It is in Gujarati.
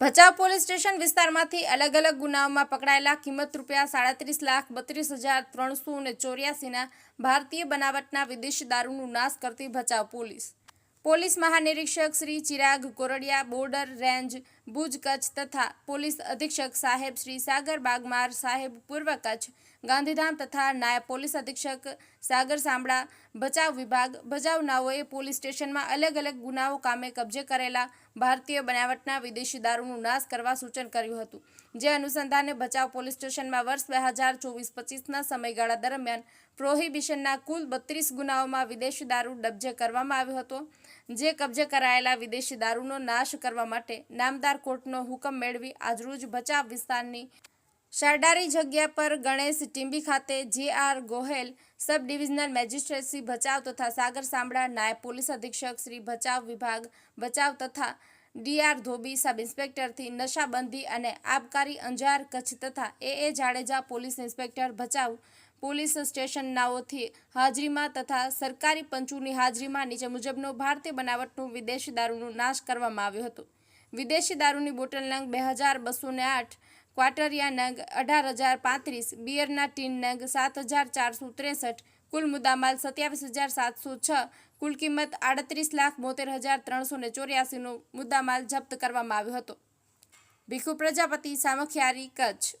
ભચાઉ પોલીસ સ્ટેશન વિસ્તારમાંથી અલગ અલગ ગુનાઓમાં પકડાયેલા કિંમત રૂપિયા સાડત્રીસ લાખ બત્રીસ હજાર ત્રણસો ને ચોર્યાસીના ભારતીય બનાવટના વિદેશી દારૂનું નાશ કરતી ભચાઉ પોલીસ. પોલીસ મહાનિરીક્ષક શ્રી ચિરાગ કોરડિયા, બોર્ડર રેન્જ, ભુજ કચ્છ તથા પોલીસ અધિક્ષક સાહેબ શ્રી સાગર બાગમાર સાહેબ પૂર્વ કચ્છ ગાંધીધામ તથા નાયબ પોલીસ અધિક્ષક સાગર સાંભળા બચાવ વિભાગ ભચાઉ નાઓએ પોલીસ સ્ટેશનમાં અલગ અલગ ગુનાઓ કામે કબજે કરેલા ભારતીય બનાવટના વિદેશી દારૂનું નાશ કરવા સૂચન કર્યું હતું. જે અનુસંધાને ભચાઉ પોલીસ સ્ટેશનમાં વર્ષ બે હજાર ચોવીસ પચીસના સમયગાળા દરમિયાન પ્રોહિબિશનના કુલ બત્રીસ ગુનાઓમાં વિદેશી દારૂ કબજે કરવામાં આવ્યો હતો, જે કબજે કરાયેલા વિદેશી દારૂનો નાશ કરવા માટે નામદાર કોર્ટનો હુકમ મેળવી આજરોજ બચાવ વિસ્તારની સરદારી જગ્યા પર ગણેશ ટીંબી ખાતે J R Gohel sub divisional magistrate Shri Bhachau તથા સાગર સાંભળા નાયબ પોલીસ અધિક્ષક શ્રી ભચાઉ વિભાગ ભચાઉ તથા ડીઆર ધોબી સબ ઇન્સ્પેક્ટરથી નશાબંધી અને આબકારી અંજાર કચ્છ તથા A A Jadeja police inspector Bhachau police સ્ટેશનનાઓથી હાજરીમાં તથા સરકારી પંચોની હાજરીમાં નીચે મુજબનો ભારતીય બનાવટનું વિદેશી દારૂનો નાશ કરવામાં આવ્યો હતો. વિદેશી દારૂની બોટલ નંગ બે હજાર બસો ને આઠ ક્વાટરિયા નંગ અઢાર હજાર પાંત્રીસ, બિયરના ટીન નંગ સાત હજાર ચારસો ત્રેસઠ, કુલ મુદ્દામાલ સત્યાવીસ હજાર સાતસો છ, કુલ કિંમત આડત્રીસ લાખ બોતેર હજાર ત્રણસો ને ચોર્યાસીનો મુદ્દામાલ જપ્ત કરવામાં આવ્યો હતો. ભીખુ પ્રજાપતિ સામખિયારી કચ્છ.